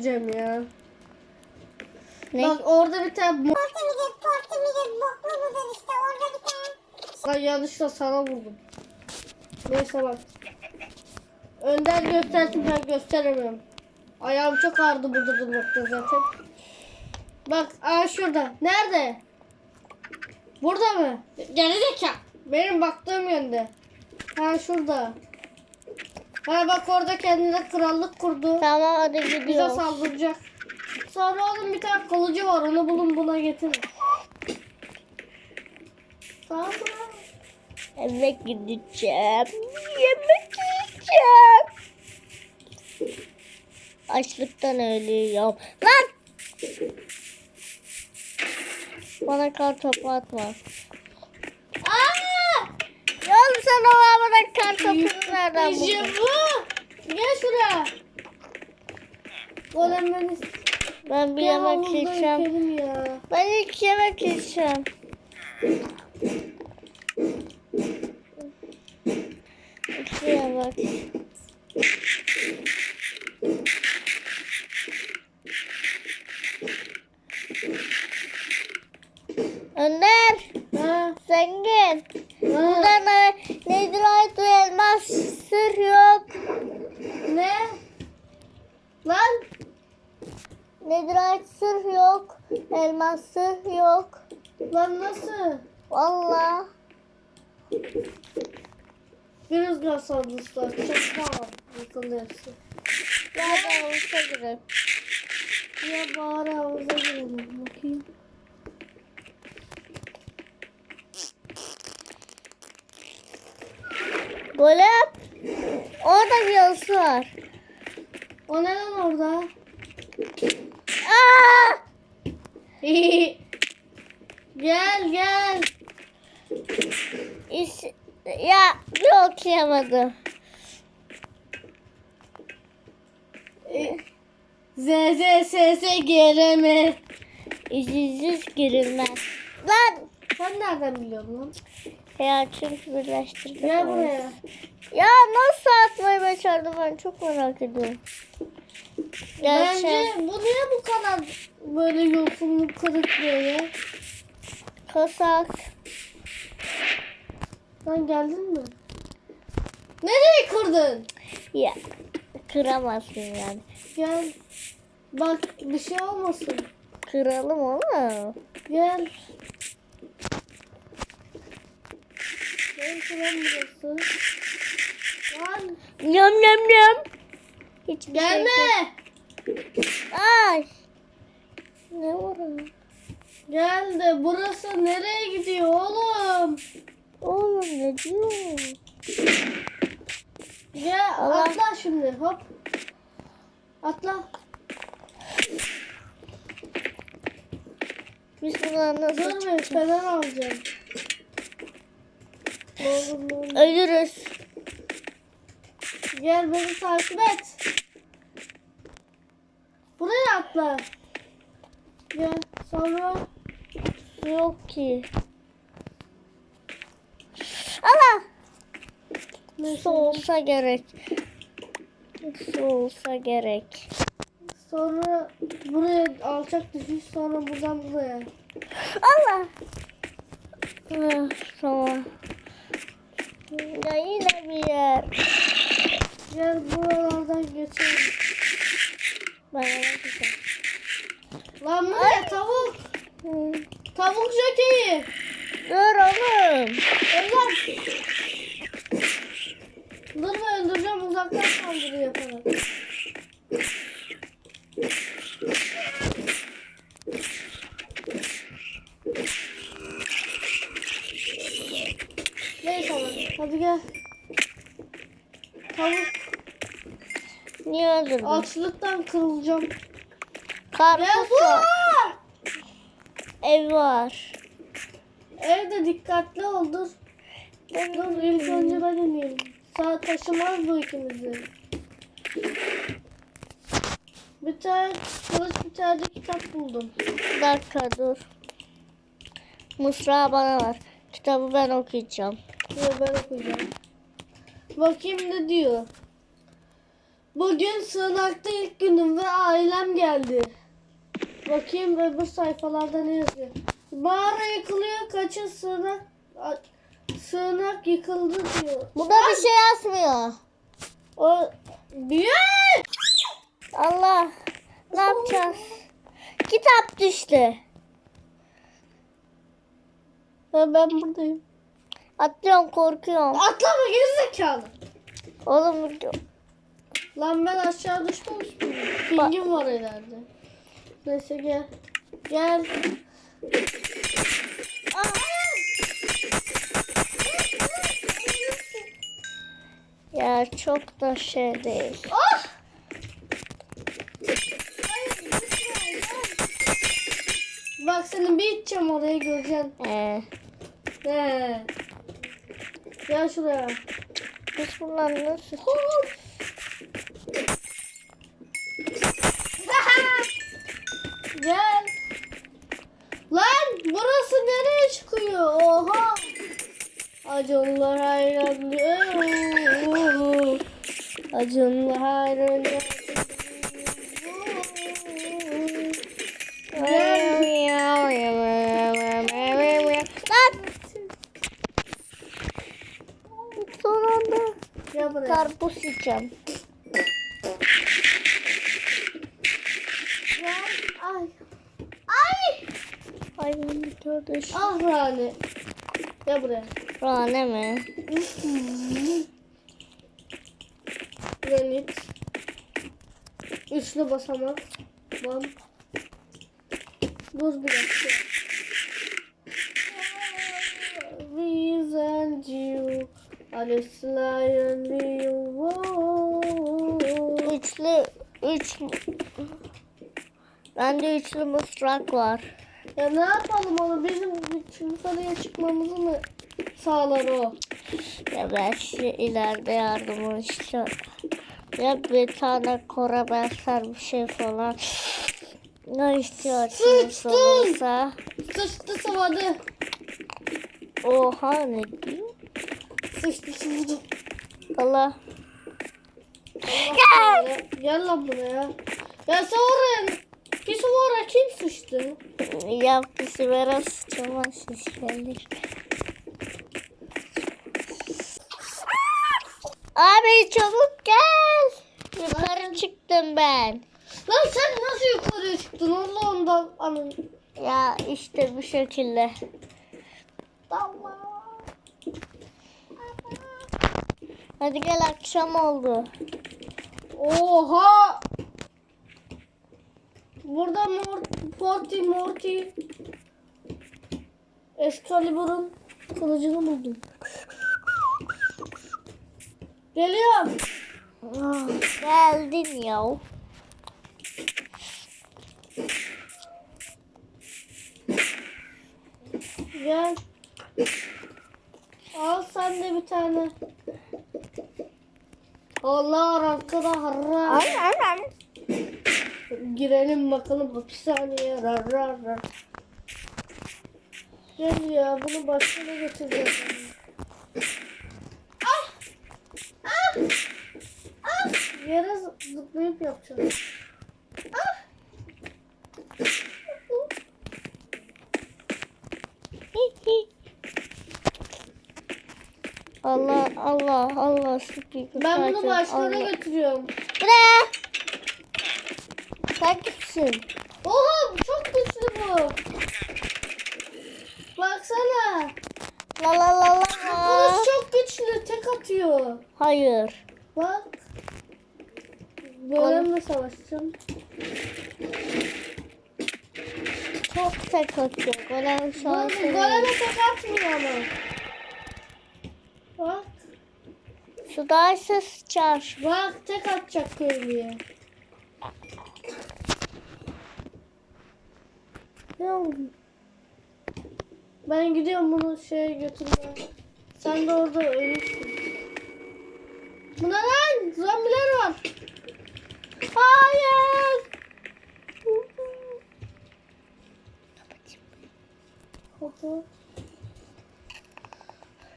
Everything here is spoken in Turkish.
söyleyeceğim ya. Ne? Bak orada bir tane mo- Portu midir, portu midir, boklu mudur işte orada bir tane. Ay yanlışla sana vurdum. Neyse bak. Önden göstersin ben gösteremiyorum. Ayağım çok ağrıdı burada durmakta zaten. Bak aa şurada. Nerede? Burada mı? Gerizekalı. Benim baktığım yönde. Ha şurada. Ha bak orada kendine krallık kurdu. Tamam hadi Bize gidiyoruz. saldıracak. Sonra oğlum bir tane kılıcı var. Onu bulun buna getirin. Tamam mı? Eve gideceğim. Yemek yiyeceğim. Açlıktan ölüyorum. Lan! Bana kar topu atma. Aa! Oğlum sen bana kar topunu nereden buldun? bu. Gel şuraya. Golem beni Ben bir yemek yiyeceğim. Ben ilk yemek yiyeceğim. Şuraya bak. Önder, Ha, zengin. ha. Burada ne, Netherite ve elmas sır yok. Ne? Lan Netherite sır yok. Elmas sır yok. lan nasıl? Vallahi. Bir rüzgar saldırısı Çok var. Yıkıldı hepsi. Nereden olursa girelim. Ya bari havuza girelim. Bakayım. Golem. Orada bir yazı var. O ne lan orada? Aa! gel gel. İş, ya bir okuyamadım. Z Z S S G R M. İzinsiz girilmez. Lan! Sen nereden biliyorsun lan? Ya çünkü birleştirdik. Gel buraya. Ya nasıl atmayı başardı ben çok merak ediyorum. Bence bu niye bu kadar böyle yosunluk kırık böyle? kasak. Sen geldin mi? Nereye kırdın? Ya kıramazsın yani. Gel. Bak bir şey olmasın. Kıralım onu. Gel. Şuran burası. Lan Yum yum yum. Hiçbir şey gelme. Ay. Ne var ona? Gel de burası nereye gidiyor oğlum? Oğlum ne diyor? Gel Allah. atla şimdi hop. Atla. Biz buna nasıl Dur bir fener alacağım. Ne olur. ölürüz? Gel beni takip et. Buraya atla. Gel sonra yok ki. Allah. Su olsa gerek. Su olsa gerek. Sonra buraya alçak düşüş sonra buradan buraya. Allah. Ah, Tamam. Ya yine bir yer. Gel buralardan geçelim. Ben bakacağım. Lan bu ne tavuk? Hı. Tavuk jokeyi. Dur oğlum. Özel. Dur ben öldüreceğim uzaktan saldırı yaparak. Neyse lan, hadi gel. Tavuk Niye öldürdün? açlıktan kırılacağım. Karpuz var. Ev var. Evde dikkatli ol dur. Dur ilk önce ben ineyim. Sağ taşımaz bu ikimizi. Bir tane kılıç bir tane de kitap buldum. Bir dakika dur. Mısra bana ver. Kitabı ben okuyacağım. Diyor ben okuyacağım. Bakayım ne diyor. Bugün sığınakta ilk günüm ve ailem geldi. Bakayım öbür sayfalarda ne yazıyor. Mağara yıkılıyor, kaçın sığınak. Sığınak yıkıldı diyor. Burada bir şey yazmıyor. O büyük. Allah. Ne yapacağız? Kitap düştü. Ha, ben buradayım. Atlıyorum korkuyorum. Atlama gerizekalı. Oğlum Lan ben aşağı düşmemiş miyim? Pingim var ileride. Neyse gel. Gel. ya çok da şey değil. Ah! Bak seni bir iteceğim oraya göreceksin. Ee, He. Gel şuraya. biz bunlar nasıl? Gel. Lan burası çıkıyor? Oha. Acınlar hayran. Acınlar hayran. Lan! Son anda karpuz yiyeceğim. Gel. Ay. Ay. Ay benim kardeş. Ah Rani. Gel buraya. Rane mi? Granit. Üçlü basamak. Bam. Bir dakika. We and you are the lion walk. Üçlü, üç... Bende üçlü mısrak var. Ya ne yapalım onu bizim yukarıya çıkmamızı mı sağlar o? Ya ben size ileride yardım istiyorum. Ya bir tane kora benzer bir şey falan. Ne istiyorsunuz olursa? Sıçtı sıvadı. Oha ne diyor? Sıçtı sıvadı. Allah. Gel. Gel lan buraya. Ya sen oraya. Pis oraya kim sıçtı? Yaptısı biraz sıçamazsınız gelir. Abi çabuk gel. Yukarı çıktım ben. Lan sen nasıl yukarıya çıktın? Allah ondan anın. Ya işte bu şekilde. Tamam. Hadi gel akşam oldu. Oha. Burada mor Forty Morty Excalibur'un kılıcını buldum. Geliyorum. Ah, Geldin ya. Gel. Al sen de bir tane. Allah arkada harra. Girelim bakalım hapishaneye. Rar rar rar. Gel ya bunu başına götüreceğim. Ah! Ah! Ah! Yere zı- zıplayıp yapacağım. Ah! Allah Allah Allah. Ben bunu başlarına götürüyorum. Bu ne? Sen kimsin? Oha çok güçlü bu. Baksana. La la la la. Kılıç çok güçlü. Tek atıyor. Hayır. Bak. Golemle savaşacağım. Çok tek atıyor. Golem Bak, şansı. goleme tek atmıyor ama. Bak. Su daha sıçar. Bak tek atacak köylüye. Ne oldu? Ben gidiyorum bunu şeye götürmeye. Sen de orada ölürsün. Bu ne lan? Zombiler var. Hayır. Kapı.